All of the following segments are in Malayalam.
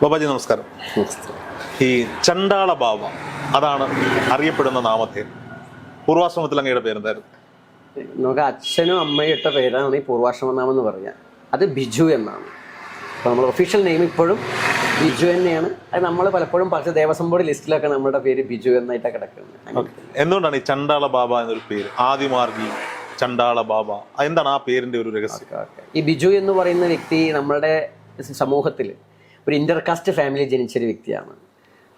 ബാബാജി നമസ്കാരം. ഈ ചണ്ടാള ബാബ അതാണ് അറിയപ്പെടുന്ന നാമത്തെ. പൂർവാശ്രമത്തിൽ അങ്ങയുടെ പേരെന്തായിരുന്നു? നമുക്ക് അച്ഛനും അമ്മയും ഇട്ട പേരാണ് ഈ പൂർവാശ്രമ നാമം എന്ന് പറഞ്ഞാൽ അത് ബിജു എന്നാണ്. അപ്പോൾ നമ്മൾ ഒഫീഷ്യൽ നെയിം ഇപ്പോഴും ബിജു തന്നെയാണ്. അത് നമ്മൾ പലപ്പോഴും പക്ഷേ ദേവസ്വം ബോർഡ് ലിസ്റ്റിലൊക്കെ നമ്മുടെ പേര് ബിജു എന്നായിട്ടാണ് കിടക്കുന്നത്. എന്തുകൊണ്ടാണ് ഈ ചണ്ടാള ബാബ എന്നൊരു പേര്? ആദിമാർഗി ചണ്ടാള ബാബ എന്താണ് ആ പേരിന്റെ ഒരു രഹസ്യം. ഈ ബിജു എന്ന് പറയുന്ന വ്യക്തി നമ്മുടെ സമൂഹത്തിൽ ഒരു ഇന്റർകാസ്റ്റ് ഫാമിലി ജനിച്ചൊരു വ്യക്തിയാണ്.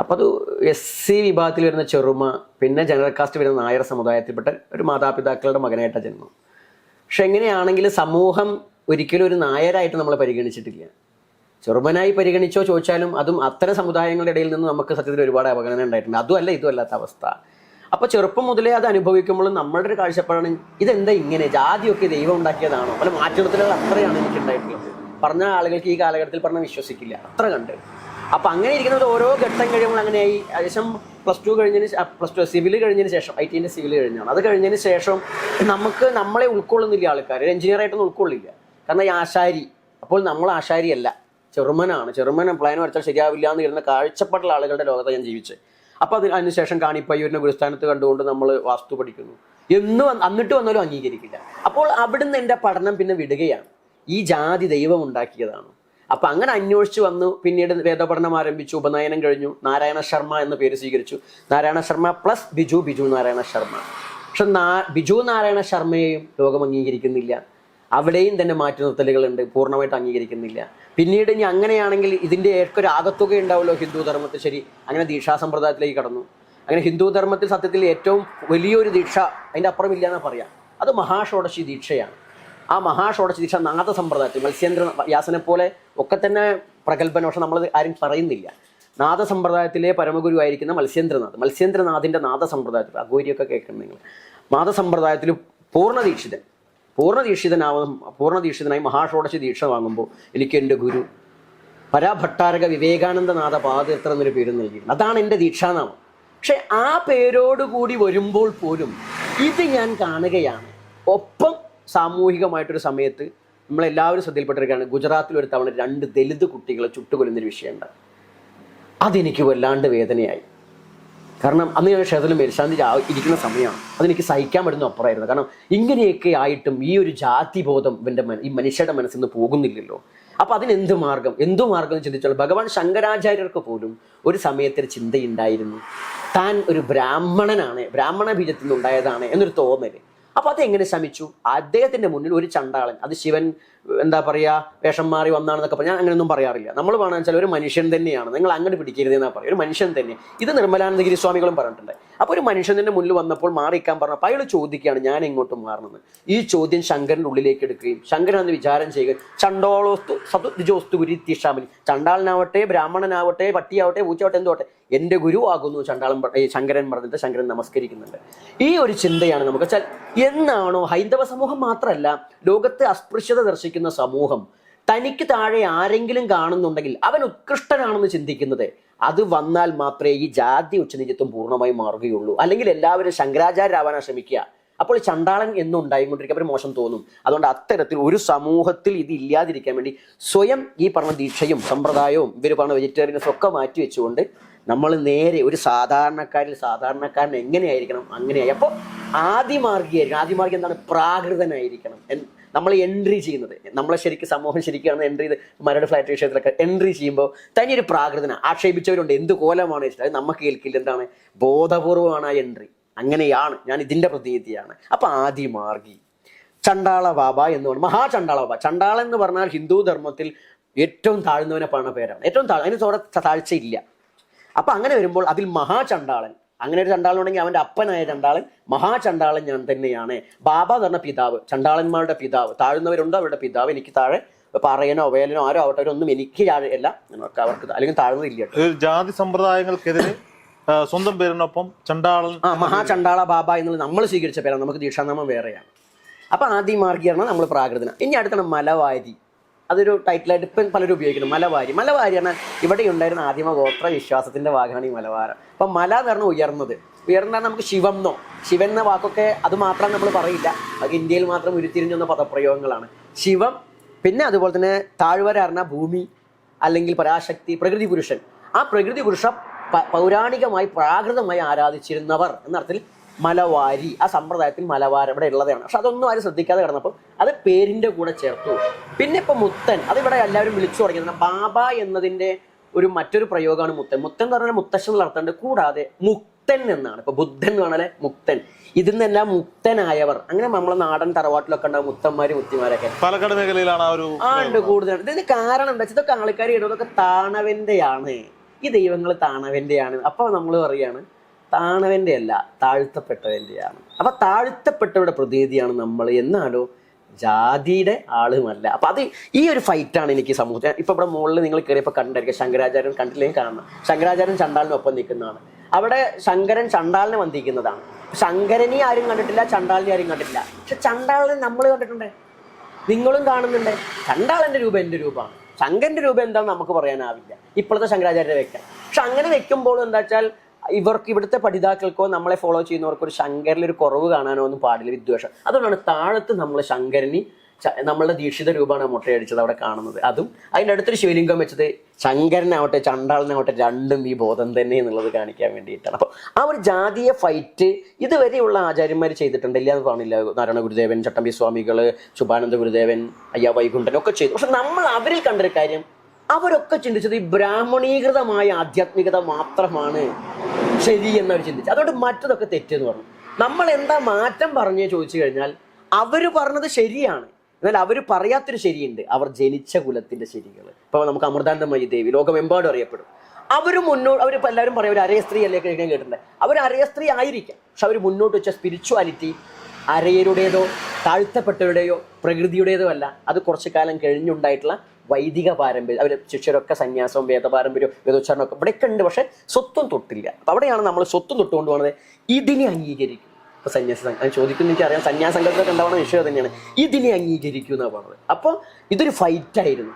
അപ്പോൾ അത് എസ് സി വിഭാഗത്തിൽ വരുന്ന ചെറുമ പിന്നെ ജനറൽ കാസ്റ്റ് വരുന്ന നായർ സമുദായത്തിൽപ്പെട്ട ഒരു മാതാപിതാക്കളുടെ മകനായിട്ടാണ് ജന്മം. പക്ഷെ എങ്ങനെയാണെങ്കിൽ സമൂഹം ഒരിക്കലും ഒരു നായരായിട്ട് നമ്മളെ പരിഗണിച്ചിട്ടില്ല. ചെറുമനായി പരിഗണിച്ചോ ചോദിച്ചാലും അതും അത്തരം സമുദായങ്ങളുടെ ഇടയിൽ നിന്ന് നമുക്ക് സത്യത്തിൽ ഒരുപാട് അവഗണന ഉണ്ടായിട്ടുണ്ട്. അതുമല്ല ഇതുമല്ലാത്ത ഇതും അവസ്ഥ. അപ്പോൾ ചെറുപ്പം മുതലേ അത് അനുഭവിക്കുമ്പോൾ നമ്മളുടെ ഒരു കാഴ്ചപ്പാടാണ് ഇതെന്താ ഇങ്ങനെ? ജാതിയൊക്കെ ദൈവം ഉണ്ടാക്കിയതാണോ? അല്ല മാറ്റത്തിലുള്ള അത്രയാണ് എനിക്ക് ഉണ്ടായിട്ടുള്ളത് പറഞ്ഞ ആളുകൾക്ക് ഈ കാലഘട്ടത്തിൽ പറഞ്ഞാൽ വിശ്വസിക്കില്ല. അത്ര കണ്ട്. അപ്പൊ അങ്ങനെ ഇരിക്കുന്നത് ഓരോ ഘട്ടം കഴിയുമ്പോൾ അങ്ങനെയായി. ഏകദേശം പ്ലസ് ടു കഴിഞ്ഞതിന് പ്ലസ് ടു സിവിൽ കഴിഞ്ഞതിന് ശേഷം ഐ ടിന്റെ സിവിൽ കഴിഞ്ഞാണ് അത് കഴിഞ്ഞതിന് ശേഷം നമുക്ക് നമ്മളെ ഉൾക്കൊള്ളുന്നില്ല ആൾക്കാർ ഒരു എഞ്ചിനീയർ ആയിട്ടൊന്നും ഉൾക്കൊള്ളില്ല. കാരണം ഈ ആശാരി അപ്പോൾ നമ്മൾ ആശാരിയല്ല. ചെറുമനാണ്. ചെറുമൻ പ്ലാൻ വരച്ചാൽ ശരിയാവില്ല എന്ന് ഇരുന്ന കാഴ്ചപ്പാടുള്ള ആളുകളുടെ ലോകത്ത് ഞാൻ ജീവിച്ചത്. അപ്പൊ അതിന് അതിനുശേഷം കാണിപ്പയ്യൂരിന്റെ ഗുരുസ്ഥാനത്ത് കണ്ടുകൊണ്ട് നമ്മൾ വാസ്തു പഠിക്കുന്നു. എന്ന് അന്നിട്ട് വന്നാലും അംഗീകരിക്കില്ല. അപ്പോൾ അവിടുന്ന് എന്റെ പഠനം പിന്നെ വിടുകയാണ്. ഈ ജാതി ദൈവം ഉണ്ടാക്കിയതാണ്. അപ്പൊ അങ്ങനെ അന്വേഷിച്ചു വന്നു. പിന്നീട് വേദപഠനം ആരംഭിച്ചു. ഉപനയനം കഴിഞ്ഞു. നാരായണ ശർമ്മ എന്ന പേര് സ്വീകരിച്ചു. നാരായണ ശർമ്മ പ്ലസ് ബിജു ബിജു നാരായണ ശർമ്മ. പക്ഷെ നാ ബിജു നാരായണ ശർമ്മയെയും ലോകം അംഗീകരിക്കുന്നില്ല. അവിടെയും തന്നെ മാറ്റി നിർത്തലുകളുണ്ട്. പൂർണമായിട്ട് അംഗീകരിക്കുന്നില്ല. പിന്നീട് ഇനി അങ്ങനെയാണെങ്കിൽ ഇതിന്റെ ഏക്കൊരു ആകത്തുക ഉണ്ടാവുമല്ലോ ഹിന്ദു ധർമ്മത്തിൽ ശരി. അങ്ങനെ ദീക്ഷാ സമ്പ്രദായത്തിലേക്ക് കടന്നു. അങ്ങനെ ഹിന്ദു ധർമ്മത്തിൽ സത്യത്തിൽ ഏറ്റവും വലിയൊരു ദീക്ഷ അതിന്റെ അപ്പുറമില്ല എന്ന് പറയാം. അത് മഹാഷോഡശി ദീക്ഷയാണ്. ആ മഹാഷോഡശി ദീക്ഷ നാഥ സമ്പ്രദായത്തിൽ മത്സ്യേന്ദ്ര വ്യാസനെ പോലെ ഒക്കെ തന്നെ പ്രഗത്ഭന പക്ഷെ നമ്മൾ ആരും പറയുന്നില്ല. നാഥ സമ്പ്രദായത്തിലെ പരമഗുരു ആയിരിക്കുന്ന മത്സ്യേന്ദ്രനാഥ്. മത്സ്യേന്ദ്രനാഥിന്റെ നാഥ അഗോരിയൊക്കെ കേൾക്കണം നിങ്ങൾ. നാഥ സമ്പ്രദായത്തിൽ പൂർണ ദീക്ഷിതൻ പൂർണ ദീക്ഷിതനാവും പൂർണ ദീക്ഷിതനായി മഹാഷോഡശി ദീക്ഷ വാങ്ങുമ്പോൾ എനിക്ക് എന്റെ ഗുരു പരാഭട്ടാരക വിവേകാനന്ദനാഥ പാദയാത്ര എന്നൊരു പേര് നൽകിയിട്ടുണ്ട്. അതാണ് എന്റെ ദീക്ഷാനാമം. പക്ഷെ ആ പേരോടുകൂടി വരുമ്പോൾ പോലും ഇത് ഞാൻ കാണുകയാണ്. ഒപ്പം സാമൂഹികമായിട്ടൊരു സമയത്ത് നമ്മളെല്ലാവരും ശ്രദ്ധയിൽപ്പെട്ടിരിക്കുകയാണ് ഗുജറാത്തിൽ ഒരു തവണ രണ്ട് ദലിത് കുട്ടികളെ ചുട്ടുകൊല്ലുന്നൊരു വിഷയമുണ്ട്. അതെനിക്ക് വല്ലാണ്ട് വേദനയായി. കാരണം അന്ന് ഞാൻ ക്ഷേത്രത്തിൽ മേൽശാന്തി ഇരിക്കുന്ന സമയമാണ്. അതെനിക്ക് സഹിക്കാൻ പറ്റുന്ന അപ്പുറമായിരുന്നു കാരണം ഇങ്ങനെയൊക്കെ ആയിട്ടും ഈ ഒരു ജാതിബോധം ഇവന്റെ മന- ഈ മനുഷ്യരുടെ മനസ്സിൽ നിന്ന് പോകുന്നില്ലല്ലോ. അപ്പോൾ അതിനെന്ത് മാർഗം? എന്തു മാർഗം എന്ന് ചിന്തിച്ചാൽ ഭഗവാൻ ശങ്കരാചാര്യർക്ക് പോലും ഒരു സമയത്തൊരു ചിന്തയുണ്ടായിരുന്നു. താൻ ഒരു ബ്രാഹ്മണനാണ് ബ്രാഹ്മണ ബീജത്തിൽ നിന്നുണ്ടായതാണ് എന്നൊരു തോന്നൽ. അപ്പൊ അതെങ്ങനെ ശമിച്ചു? അദ്ദേഹത്തിന്റെ മുന്നിൽ ഒരു ചണ്ടാളൻ അത് ശിവൻ എന്താ പറയാ വേഷം മാറി വന്നാണെന്നൊക്കെ പറഞ്ഞാൽ അങ്ങനെയൊന്നും പറയാറില്ല. നമ്മൾ വേണമെന്ന് വെച്ചാൽ ഒരു മനുഷ്യൻ തന്നെയാണ്. നിങ്ങൾ അങ്ങോട്ട് പിടിക്കരുത് എന്നാ പറയും ഒരു മനുഷ്യൻ തന്നെ. ഇത് നിർമ്മലാനന്ദഗിരി സ്വാമികളും പറഞ്ഞിട്ടുണ്ട്. അപ്പോൾ ഒരു മനുഷ്യന്റെ മുന്നിൽ വന്നപ്പോൾ മാറിക്കാൻ പറഞ്ഞപ്പോൾ അയാൾ ചോദിക്കുകയാണ് ഞാൻ എങ്ങോട്ട് മാറണമെന്ന്? ഈ ചോദ്യം ശങ്കരന്റെ ഉള്ളിലേക്ക് എടുക്കുകയും ശങ്കരൻ അന്ന് വിചാരം ചെയ്യുക ചണ്ടോളോസ്തു സതുജോസ്തു ഗുരി തീഷാമിനി ചണ്ടാളനാവട്ടെ ബ്രാഹ്മണനാവട്ടെ പട്ടിയാവട്ടെ പൂച്ചയാവട്ടെ എന്തുവട്ടെ എന്റെ ഗുരുവാകുന്നു ചണ്ടാളം ഈ ശങ്കരൻ പറഞ്ഞിട്ട് ശങ്കരൻ നമസ്കരിക്കുന്നുണ്ട്. ഈ ഒരു ചിന്തയാണ് നമുക്ക് വെച്ചാൽ എന്നാണോ ഹൈന്ദവ സമൂഹം മാത്രമല്ല ലോകത്തെ അസ്പൃശ്യത ദർശിക്കുന്ന സമൂഹം തനിക്ക് താഴെ ആരെങ്കിലും കാണുന്നുണ്ടെങ്കിൽ അവൻ ഉത്കൃഷ്ടനാണെന്ന് ചിന്തിക്കുന്നത് അത് വന്നാൽ മാത്രമേ ഈ ജാതി ഉച്ചനീചത്വം പൂർണമായി മാറുകയുള്ളൂ. അല്ലെങ്കിൽ എല്ലാവരും ശങ്കരാചാര്യരാവാനാണ് ശ്രമിക്കുക. അപ്പോൾ ചണ്ടാളൻ എന്നും ഉണ്ടായിക്കൊണ്ടിരിക്കുക അവർ മോശം തോന്നും. അതുകൊണ്ട് അത്തരത്തിൽ ഒരു സമൂഹത്തിൽ ഇത് ഇല്ലാതിരിക്കാൻ വേണ്ടി സ്വയം ഈ പറഞ്ഞ ദീക്ഷയും സമ്പ്രദായവും ഇവർ പറഞ്ഞ വെജിറ്റേറിയൻസും ഒക്കെ മാറ്റി വെച്ചുകൊണ്ട് നമ്മൾ നേരെ ഒരു സാധാരണക്കാരിൽ സാധാരണക്കാരൻ എങ്ങനെയായിരിക്കണം? അങ്ങനെയായി. അപ്പോൾ ആദിമാർഗിയായിരിക്കണം. ആദിമാർഗി എന്താണ്? പ്രാകൃതനായിരിക്കണം. നമ്മൾ എൻട്രി ചെയ്യുന്നത്. നമ്മളെ ശരിക്കും സമൂഹം ശരിക്കാണ് എൻട്രി ചെയ്ത് മരട് ഫ്ലാറ്റ് വിഷയത്തിലൊക്കെ എൻട്രി ചെയ്യുമ്പോൾ തനി ഒരു പ്രാകൃതന. ആക്ഷേപിച്ചവരുണ്ട്. എന്ത് കോലമാണ് വെച്ചിട്ട് അത് നമുക്ക് കേൾക്കില്ല. എന്താണ്? ബോധപൂർവമാണ് ആ എൻട്രി അങ്ങനെയാണ്. ഞാൻ ഇതിന്റെ പ്രതിനിധിയാണ്. അപ്പോൾ ആദിമാർഗി. ചണ്ടാള ബാബ എന്ന് പറഞ്ഞു. മഹാചണ്ടാള ബാബ. ചണ്ടാള എന്ന് പറഞ്ഞാൽ ഹിന്ദു ധർമ്മത്തിൽ ഏറ്റവും താഴ്ന്നവനെ പറഞ്ഞ പേരാണ്. ഏറ്റവും താഴ്ന്ന അതിന് തോടെ താഴ്ചയില്ല. അപ്പൊ അങ്ങനെ വരുമ്പോൾ അതിൽ മഹാചണ്ടാളൻ അങ്ങനെ ഒരു ചണ്ടാളൻ ഉണ്ടെങ്കിൽ അവന്റെ അപ്പനായ ചണ്ടാളൻ മഹാചണ്ടാളൻ ഞാൻ തന്നെയാണ്. ബാബ എന്ന് പറഞ്ഞ പിതാവ് ചണ്ടാളന്മാരുടെ പിതാവ് താഴ്ന്നവരുണ്ടോ അവരുടെ പിതാവ്? എനിക്ക് താഴെ പറയനോ വേലനോ ആരോ ആവട്ടെ അവരൊന്നും എനിക്ക് അല്ല. അവർക്ക് അല്ലെങ്കിൽ താഴ്ന്നതില്ല ജാതി സമ്പ്രദായങ്ങൾക്കെതിരെ സ്വന്തം പേരിനൊപ്പം ചണ്ടാളൻ ആ മഹാചണ്ടാള ബാബ എന്നുള്ളത് നമ്മൾ സ്വീകരിച്ച പേരാണ്. നമുക്ക് ദീക്ഷാനാമം വേറെയാണ്. അപ്പൊ ആദിമാർഗിയാണ് നമ്മൾ പ്രാകൃതന ഇനി അടുത്താണ് മലവാരി. അതൊരു ടൈറ്റിലായിട്ട് ഇപ്പം പലരും ഉപയോഗിക്കുന്നു. മലവാരി. മലവാരി എന്നാൽ ഇവിടെ ഉണ്ടായിരുന്ന ആദിമ ഗോത്ര വിശ്വാസത്തിന്റെ ഭാഗമാണ് ഈ മലവാരം. അപ്പം മല എന്ന് പറഞ്ഞാൽ ഉയർന്നത്. ഉയർന്നാൽ നമുക്ക് ശിവം ശിവൻ എന്ന വാക്കൊക്കെ അത് മാത്രം നമ്മൾ പറയില്ല. അത് ഇന്ത്യയിൽ മാത്രം ഉരുത്തിരിഞ്ഞു വന്ന പദപ്രയോഗങ്ങളാണ്. ശിവം പിന്നെ അതുപോലെ തന്നെ താഴ്വര അറിഞ്ഞ ഭൂമി അല്ലെങ്കിൽ പരാശക്തി പ്രകൃതി പുരുഷൻ. ആ പ്രകൃതി പുരുഷ പൗരാണികമായി പ്രാകൃതമായി ആരാധിച്ചിരുന്നവർ. എന്ന അർത്ഥത്തിൽ മലവാരി. ആ സമ്പ്രദായത്തിൽ മലവാരം ഇവിടെ ഉള്ളതാണ്. പക്ഷെ അതൊന്നും ആരും ശ്രദ്ധിക്കാതെ കിടന്നപ്പോൾ അത് പേരിന്റെ കൂടെ ചേർത്തു. പിന്നെ ഇപ്പൊ മുത്തൻ അതിവിടെ എല്ലാവരും വിളിച്ചു തുടങ്ങിയത് ബാബ എന്നതിന്റെ ഒരു മറ്റൊരു പ്രയോഗമാണ് മുത്തൻ. മുത്തൻ എന്ന് പറഞ്ഞാൽ മുത്തശ്ശൻ എന്നുള്ള അർത്ഥമുണ്ട് കൂടാതെ മുക്തൻ എന്നാണ്. ഇപ്പൊ ബുദ്ധൻ എന്ന് പറഞ്ഞാൽ മുക്തൻ. ഇതിൽ നിന്നെല്ലാം മുക്തനായവർ. അങ്ങനെ നമ്മളെ നാടൻ തറവാട്ടിലൊക്കെ ഉണ്ടാവും മുത്തന്മാര് മുത്തിമാരൊക്കെ. പാലക്കാട് മേഖലയിലാണ് ആ ഒരു ആ ഉണ്ട് കൂടുതലാണ്. ഇതിന് കാരണം എന്താ വെച്ചാൽ ഇതൊക്കെ ആൾക്കാർ ഇടുന്നതൊക്കെ താണവന്റെയാണ്. ഈ ദൈവങ്ങൾ താണവന്റെയാണ്. അപ്പോൾ നമ്മൾ പറയാണ് താണവന്റെ അല്ല താഴ്ത്തപ്പെട്ടവന്റെയാണ് അപ്പം താഴ്ത്തപ്പെട്ടവരുടെ പ്രതീതിയാണ് നമ്മൾ. എന്നാലോ ജാതിയുടെ ആളുമല്ല. അപ്പം അത് ഈ ഒരു ഫൈറ്റാണ് എനിക്ക് സമൂഹത്തിൽ. ഇപ്പം ഇവിടെ മുകളിൽ നിങ്ങൾ കയറിയപ്പോൾ കണ്ടായിരിക്കും ശങ്കരാചാര്യൻ കണ്ടില്ലെങ്കിൽ കാണണം. ശങ്കരാചാര്യൻ ചണ്ടാലിനൊപ്പം നിൽക്കുന്നതാണ്. അവിടെ ശങ്കരൻ ചണ്ടാലിനെ വന്ദിക്കുന്നതാണ്. ശങ്കരനെ ആരും കണ്ടിട്ടില്ല ചണ്ടാലിനെ ആരും കണ്ടിട്ടില്ല. പക്ഷെ ചണ്ടാളിനെ നമ്മൾ കണ്ടിട്ടുണ്ട്. നിങ്ങളും കാണുന്നുണ്ട്. ചണ്ടാളന്റെ രൂപം എന്റെ രൂപമാണ്. ശങ്കരന്റെ രൂപം എന്താണെന്ന് നമുക്ക് പറയാനാവില്ല. ഇപ്പോഴത്തെ ശങ്കരാചാര്യരെ വെക്കാം പക്ഷെ അങ്ങനെ വെക്കുമ്പോൾ എന്താ വെച്ചാൽ ഇവർക്ക് ഇവിടുത്തെ പഠിതാക്കൾക്കോ നമ്മളെ ഫോളോ ചെയ്യുന്നവർക്കോ ഒരു ശങ്കരിൽ ഒരു കുറവ് കാണാനോ ഒന്നും പാടില്ല വിദ്വേഷം. അതുകൊണ്ടാണ് താഴത്ത് നമ്മൾ ശങ്കരനി നമ്മളുടെ ദീക്ഷിത രൂപമാണ് മുട്ടയടിച്ചത് അവിടെ കാണുന്നത്. അതും അതിന്റെ അടുത്തൊരു ശിവലിംഗം വെച്ചത് ശങ്കരനാവട്ടെ ചണ്ടാളനാവട്ടെ രണ്ടും ഈ ബോധം തന്നെ എന്നുള്ളത് കാണിക്കാൻ വേണ്ടിയിട്ടാണ്. അപ്പോൾ ആ ഒരു ജാതീയ ഫൈറ്റ് ഇതുവരെയുള്ള ആചാര്യന്മാർ ചെയ്തിട്ടുണ്ട്. ഇല്ല എന്ന് പറഞ്ഞില്ല. നാരായണ ഗുരുദേവൻ ചട്ടമ്പി സ്വാമികൾ ശുഭാനന്ദ ഗുരുദേവൻ അയ്യ വൈകുണ്ഠൻ ഒക്കെ ചെയ്തു. പക്ഷെ നമ്മൾ അവരിൽ കണ്ടൊരു കാര്യം അവരൊക്കെ ചിന്തിച്ചത് ഈ ബ്രാഹ്മണീകൃതമായ ആധ്യാത്മികത മാത്രമാണ്. ശരി എന്നവർ ചിന്തിച്ചു. അതുകൊണ്ട് മറ്റതൊക്കെ തെറ്റെന്ന് പറഞ്ഞു. നമ്മൾ എന്താ മാറ്റം പറഞ്ഞു ചോദിച്ചു കഴിഞ്ഞാൽ അവർ പറഞ്ഞത് ശരിയാണ്. എന്നാൽ അവർ പറയാത്തൊരു ശരിയുണ്ട്. അവർ ജനിച്ച കുലത്തിന്റെ ശരികൾ. ഇപ്പൊ നമുക്ക് അമൃതാനന്ദമയി ദേവി ലോകമെമ്പാടും അറിയപ്പെടും. അവർ മുന്നോട്ട് അവർ എല്ലാവരും പറയും ഒരു അരയ സ്ത്രീ അല്ലേ കഴിക്കാൻ കേട്ടിട്ടുണ്ട് അവർ അരയ സ്ത്രീ ആയിരിക്കാം. പക്ഷെ അവർ മുന്നോട്ട് വെച്ച സ്പിരിച്വാലിറ്റി അരയരുടേതോ താഴ്ത്തപ്പെട്ടവരുടെയോ പ്രകൃതിയുടേതോ അല്ല. അത് കുറച്ച് കാലം കഴിഞ്ഞുണ്ടായിട്ടുള്ള വൈദിക പാരമ്പര്യം അവർ ശിഷ്യരൊക്കെ സന്യാസവും വേദപാരമ്പര്യവും വേദോച്ചാരണമൊക്കെ ഇവിടെയൊക്കെ ഉണ്ട് പക്ഷെ സ്വത്വം തൊട്ടില്ല. അപ്പൊ അവിടെയാണ് നമ്മൾ സ്വത്വം തൊട്ടുകൊണ്ട് പോകുന്നത്. ഇതിനെ അംഗീകരിക്കും. അപ്പൊ സന്യാസ അത് ചോദിക്കുന്ന എനിക്ക് അറിയാം സന്യാസ സംഘത്തിലൊക്കെ ഉണ്ടാവുന്ന വിഷയം തന്നെയാണ്. ഇതിനെ അംഗീകരിക്കും എന്നാണ് പറഞ്ഞത്. അപ്പോൾ ഇതൊരു ഫൈറ്റ് ആയിരുന്നു.